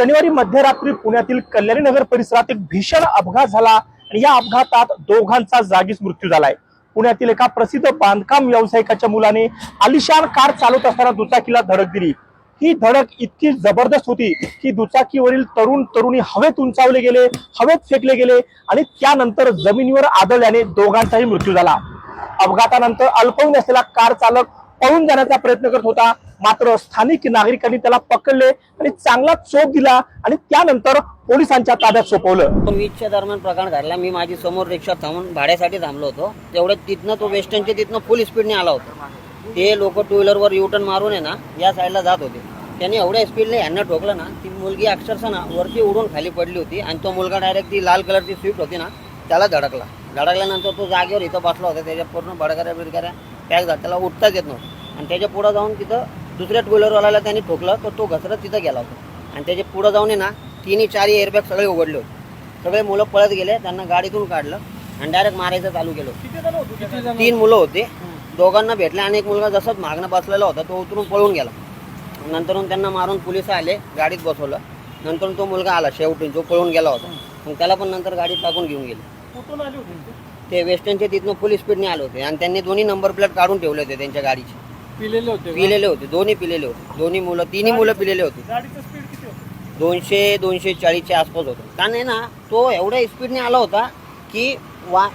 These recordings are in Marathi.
शनिवारी मध्यरात्री पुण्यातील कल्याणी नगर परिसरात एक भीषण अपघात झाला आणि या अपघातात दोघांचा जागीच मृत्यू झालाय. पुण्यातील एका प्रसिद्ध बांधकाम व्यावसायिकाच्या मुलाने आलिशान कार चालवत असताना दुचाकीला धडक दिली. ही धडक इतकी जबरदस्त होती की दुचाकीवरील तरुण तरुणी हवेत उंचावले गेले हवेत फेकले गेले आणि त्यानंतर जमिनीवर आदळल्याने दोघांचाही मृत्यू झाला. अपघातानंतर अल्पवून असलेला कार चालक पळून जाण्याचा प्रयत्न करत होता. मात्र स्थानिक नागरिकांनी त्याला पकडले आणि चांगला चोप दिला आणि त्यानंतर पोलिसांच्या ताब्यात सोपवलं. वीजच्या दरम्यान प्रकार घडला. मी माझी समोर रिक्षा थांबून भाड्यासाठी थांबलो होतो. तेवढ्या तिथनं तो वेस्टर्नच्या तिथनं फुल स्पीडने आला होता. ते लोक टू व्हीलरवर युटर्न मारून आहे ना या साईडला जात होते. त्यांनी एवढ्या स्पीडने यांना ठोकलं ना ती मुलगी अक्षरशः ना वरती उडून खाली पडली होती आणि तो मुलगा डायरेक्ट ती लाल कलरची स्विफ्ट होती ना त्याला धडकला. धडकल्यानंतर तो जागेवर इथं बसला होता. त्याच्या पूर्ण बडकऱ्या बिडकऱ्या पॅक झाला त्याला उठताच येत नव्हतं. आणि त्याच्या पुढं जाऊन तिथं दुसऱ्या टू व्हीलरवाल्याला त्यांनी ठोकलं तर तो घसरत तिथं गेला होता. आणि त्याच्या पुढं जाऊन आहे ना तिन्ही चारही एअरबॅग सगळे उघडले होते. सगळे मुलं पळत गेले त्यांना गाडीतून काढलं आणि डायरेक्ट मारायचं चालू केलं तीन मुलं होते. दोघांना भेटले आणि एक मुलगा जसंच मागणं बसलेला होता तो उतरून पळून गेला. नंतरून त्यांना मारून पोलीस आले गाडीत बसवलं. नंतर तो मुलगा आला शेवटून जो पळून गेला होता. मग त्याला पण नंतर गाडीत टाकून घेऊन गेले. कुठून आली होती ते? वेस्टर्नचे तिथनं पोलीस स्पीडने आले होते. आणि त्यांनी दोन्ही नंबर प्लेट काढून ठेवले होते त्यांच्या गाडीचे. पिलेले होते पिलेले होते. दोन्ही पिलेले होते. दोन्ही मुलं तिन्ही मुलं पिलेले होते. गाडीचं स्पीड किती होतं? दोनशे दोनशे चाळीसच्या आसपास होतं. कारण आहे ना तो एवढ्या स्पीडने आला होता की वा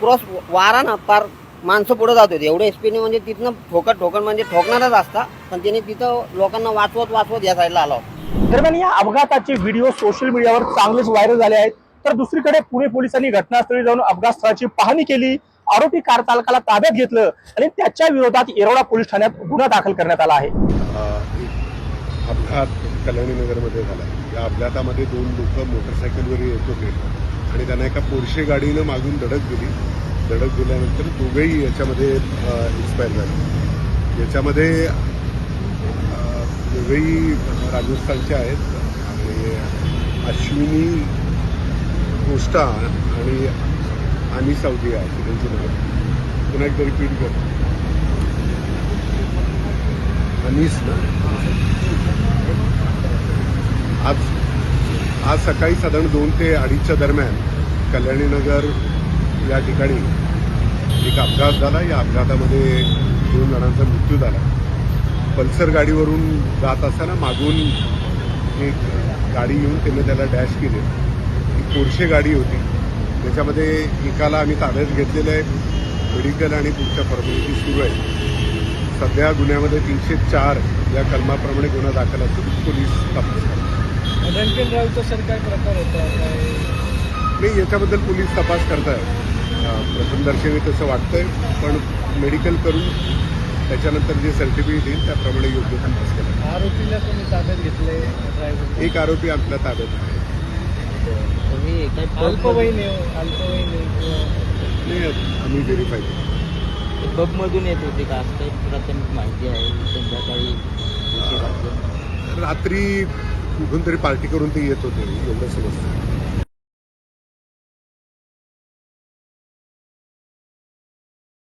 क्रॉस वारा ना पार माणसं पुढे जात होती. एवढ्या स्पीडने म्हणजे तिथनं ठोकत ठोकत म्हणजे ठोकणारच असता. पण त्याने तिथं लोकांना वाचवत वाचवत या साईडला आला होता. दरम्यान या अपघाताचे व्हिडिओ सोशल मीडियावर चांगलेच व्हायरल झाले आहेत. तर दुसरीकडे पुणे पोलिसांनी घटनास्थळी जाऊन अपघात स्थळाची पाहणी केली. आरोपी कार चालकाला ताब्यात घेतलं आणि त्याच्या विरोधात येरवडा पोलीस ठाण्यात गुन्हा दाखल करण्यात आला आहे. अपघात कल्याणीनगरमध्ये झाला. या अपघातामध्ये दोन लोक मोटरसायकलवर येत होते. आणि त्यांना एका पोरशे गाडीनं मागून धडक दिली. धडक दिल्यानंतर दोघेही याच्यामध्ये एक्सपायर झाले. याच्यामध्ये दोघेही राजस्थानचे आहेत. आणि अश्विनी कोष्टा आणि आणि सावदी आहे त्यांची नाव. पुन्हा एकदा रिपीट कर. अनिस ना? आज आज सकाळी साधारण दोन ते अडीचच्या दरम्यान कल्याणीनगर या ठिकाणी एक अपघात झाला. या अपघातामध्ये दोन जणांचा मृत्यू झाला. पल्सर गाडीवरून जात असताना मागून एक गाडी येऊन त्याने त्याला डॅश केले. ती पोरशे गाडी होती. त्याच्यामध्ये एकाला आम्ही ताब्यात घेतलेलं आहे. मेडिकल आणि पुढच्या फॉर्मॅलिटी सुरू आहे. सध्या गुन्ह्यामध्ये तीनशे चार या कलमाप्रमाणे गुन्हा दाखल असून पोलीस तपास प्रकार होता? नाही याच्याबद्दल पोलीस तपास करतायत. प्रथमदर्शनी तसं वाटतंय पण मेडिकल करून त्याच्यानंतर जे सर्टिफिकेट येईल त्याप्रमाणे योग्य तपास केला. आरोपीला तुम्ही ताब्यात घेतले ड्रायव्हर एक आरोपी आपल्या ताब्यात आहे. तुम्ही अल्पवयीन आहे, अल्पवयीन आहे. नाही आम्ही व्हेरीफाय केलं पबमधून येत होते का असं काही प्राथमिक माहिती आहे संध्याकाळी. रात्री कुठून तरी पार्टी करून ते येत होते एवढं समजतं